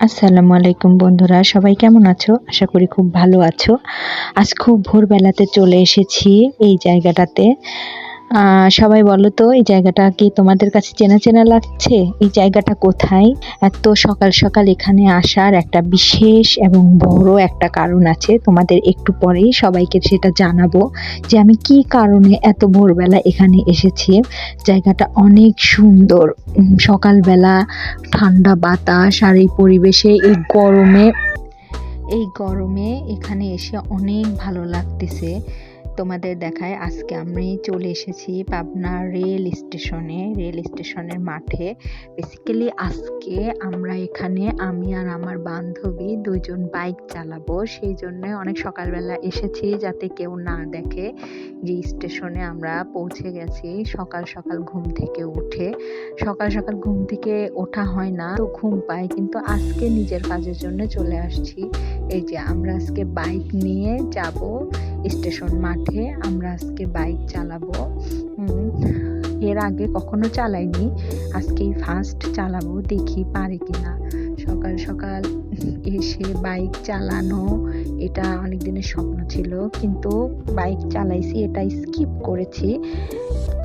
আসসালামু আলাইকুম বন্ধুরা, সবাই কেমন আছো? আশা করি খুব ভালো আছো। আজ খুব ভোরবেলাতে চলে এসেছি এই জায়গাটাতে। সবাই বলো তো, এই জায়গাটা কি তোমাদের কাছে চেনা চেনা লাগছে? এই জায়গাটা কোথায়? এত সকাল সকাল এখানে আসার একটা বিশেষ এবং বড় একটা কারণ আছে। তোমাদের একটু পরেই সবাইকে সেটা জানাব যে আমি কি কারণে এত ভোরবেলা এখানে এসেছি। জায়গাটা অনেক সুন্দর। সকালবেলা ঠান্ডা বাতাস আর এই পরিবেশে, এই গরমে এই গরমে এখানে এসে অনেক ভালো লাগতেছে। তোমাদের দেখায় আজকে আমি চলে এসেছি পাবনা রেল স্টেশনে। রেল স্টেশনের মাঠে। বেসিক্যালি আজকে আমরা এখানে আমি আর আমার বান্ধবী দুজন বাইক চালাবো। সেই জন্য অনেক সকালবেলা এসেছি যাতে কেউ না দেখে যে স্টেশনে আমরা পৌঁছে গেছি। সকাল সকাল ঘুম থেকে উঠে। সকাল সকাল ঘুম থেকে ওঠা হয় না, তো ঘুম পাই। কিন্তু আজকে নিজের কাজের জন্য চলে আসছি। এই যে আমরা আজকে বাইক নিয়ে যাব। স্টেশন মাঠে আমরা আজকে বাইক চালাবো। এর আগে কখনো চালাইনি, আজকেই ফার্স্ট চালাবো, দেখি পারে কিনা। সকাল সকাল এসে বাইক চালানো, এটা অনেক দিনের স্বপ্ন ছিল, কিন্তু বাইক চালাইছি, এটা স্কিপ করেছি।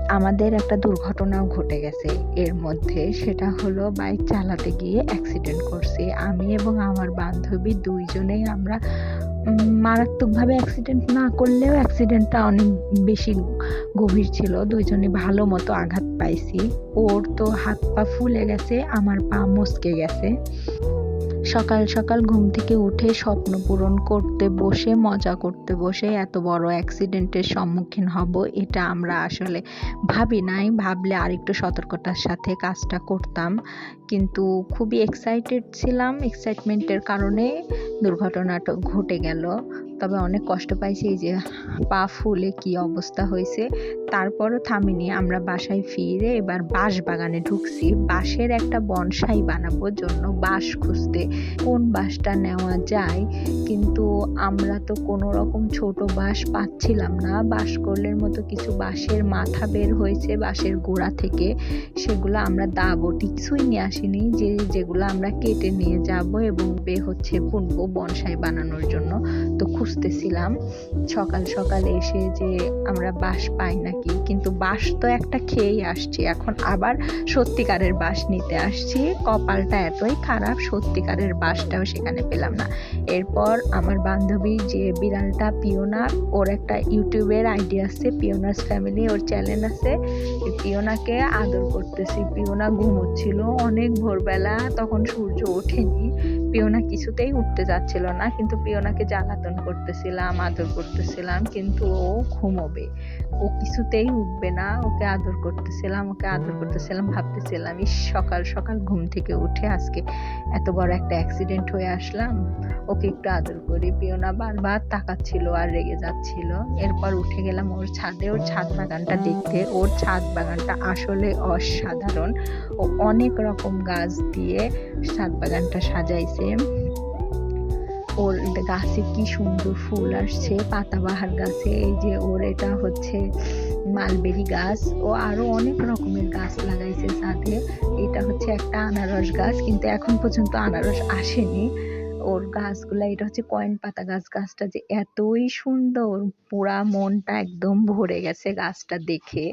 আমাদের একটা দুর্ঘটনাও ঘটে গেছে এর মধ্যে, সেটা হলো বাইক চালাতে গিয়ে অ্যাক্সিডেন্ট করছি। আমি এবং আমার বান্ধবী দুইজনেই আমরা মারাত্মকভাবে অ্যাক্সিডেন্ট না করলেও অ্যাক্সিডেন্টটা অনেক বেশি গভীর ছিল। দুইজনে ভালো মতো আঘাত পাইছি। ওর তো হাত পা ফুলে গেছে, আমার পা মচকে গেছে। সকাল সকাল ঘুম থেকে উঠে স্বপ্ন পূরণ করতে বসে, মজা করতে বসে এত বড় অ্যাক্সিডেন্টের সম্মুখীন হব, এটা আমরা আসলে ভাবি নাই। ভাবলে আরেকটু সতর্কতার সাথে কাজটা করতাম। কিন্তু খুবই এক্সাইটেড ছিলাম। এক্সাইটমেন্টের কারণে দুর্ঘটনাটা ঘটে গেল। তবে অনেক কষ্ট পাইছি এই যে পা ফুলে কি অবস্থা হয়েছে। তারপরও থামিনি, আমরা বাসায় ফিরে এবার বাঁশ বাগানে ঢুকছি। বাঁশের একটা বনসাই বানাবো জন্য বাঁশ খুঁজতে। কোন বাঁশটা নেওয়া যায়? কিন্তু আমরা তো কোনো রকম ছোট বাঁশ পাচ্ছিলাম না। বাঁশকলের মতো কিছু বাঁশের মাথা বের হয়েছে বাঁশের গোড়া থেকে। সেগুলো আমরা দাবো। কিছুই নিয়ে আসিনি যে যেগুলো আমরা কেটে নিয়ে যাব এবং বে হচ্ছে বুনবো বনসাই বানানোর জন্য। তো খুঁজতেছিলাম। সকাল সকাল এসে যে আমরা বাঁশ পাই নাকি। কিন্তু বাঁশ তো একটা খেয়েই আসছি। এখন আবার সত্যিকারের বাঁশ নিতে আসছি। কপালটা এতই খারাপ, সত্যিকারের বাঁশটাও সেখানে পেলাম না। এরপর আমার বান্ধবী যে বিড়ালটা পিওনা, ওর একটা ইউটিউবের আইডি আছে, পিওনাস ফ্যামিলি, ওর চ্যানেল আছে। পিওনাকে আদর করতেছি। পিওনা ঘুমোচ্ছিল অনেক ভোরবেলা, তখন সূর্য ওঠেনি। পিওনা কিছুতেই উঠতে যাচ্ছিল না, কিন্তু পিওনাকে জ্বালাতন করতেছিলাম, আদর করতেছিলাম, কিন্তু ও ঘুমোবে। ও কিছুতেই উঠবে না, ওকে আদর করতেছিলাম, ওকে আদর করতেছিলাম, ভাবতেছিলাম, ইস, সকাল সকাল ঘুম থেকে উঠে আজকে এত বড় একটা অ্যাক্সিডেন্ট হয়ে আসলাম, ওকে একটু আদর করি। পিওনা বারবার তাকাচ্ছিল আর রেগে যাচ্ছিল। এরপর উঠে গেলাম ওর ছাদে। ওর ছাদ বাগানটা দেখতে, ওর ছাদ বাগানটা আসলে অসাধারণ ও অনেক রকম গাছ দিয়ে ছাদ বাগানটা সাজাইছে। ওর গাছে কি সুন্দর ফুল আসছে, পাতাবাহার গাছে। এই যে ওর এটা হচ্ছে মালবেরি গাছ। ও আরও অনেক রকমের গাছ লাগাইছে ছাদে। এটা হচ্ছে একটা আনারস গাছ, কিন্তু এখন পর্যন্ত আনারস আসেনি। ওর গাছগুলা, এটা হচ্ছে কয়েন পাতা গাছ। গাছটা যে এতই সুন্দর, পুরা মনটা একদম ভরে গেছে গাছটা দেখে।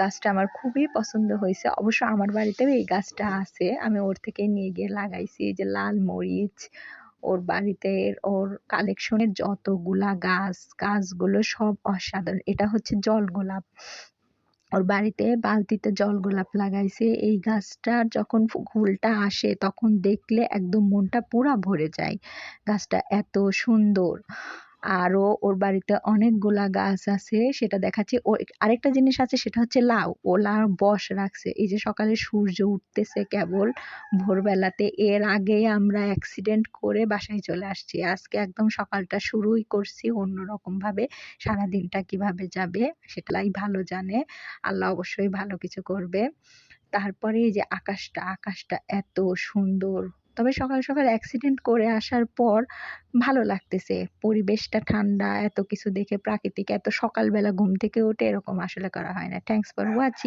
গাছটা আমার খুবই পছন্দ হয়েছে। অবশ্য আমার বাড়িতেও এই গাছটা আছে। আমি ওর থেকে নিয়ে গিয়ে লাগাইছি যে লাল মরিচ, ওর বাড়িতে ওর কালেকশনের যতগুলা গাছ, গাছগুলো সব অসাধারণ। এটা হচ্ছে জল গোলাপ। ওর বাড়িতে বালতিতে জল গোলাপ লাগাইছে। এই গাছটা যখন ফুলটা আসে, তখন দেখলে একদম মনটা পুরা ভরে যায়। গাছটা এত সুন্দর। আরও ওর বাড়িতে অনেকগুলা গাছ আছে, সেটা দেখাচ্ছে। ও আরেকটা জিনিস আছে, সেটা হচ্ছে লাউ। ও লাউ বস রাখছে। এই যে সকালে সূর্য উঠতেছে কেবল, ভোরবেলাতে। এর আগে আমরা অ্যাক্সিডেন্ট করে বাসায় চলে আসছি। আজকে একদম সকালটা শুরুই করছি অন্যরকম ভাবে সারাদিনটা কীভাবে যাবে সেটাই ভালো জানে। আল্লাহ অবশ্যই ভালো কিছু করবে। তারপরে এই যে আকাশটা আকাশটা এত সুন্দর। তবে সকাল সকাল অ্যাক্সিডেন্ট করে আসার পর ভালো লাগতেছে। পরিবেশটা ঠান্ডা, এত কিছু দেখে প্রাকৃতিক, এত সকালবেলা ঘুম থেকে উঠে এরকম আসলে করা হয় না। Thanks for watching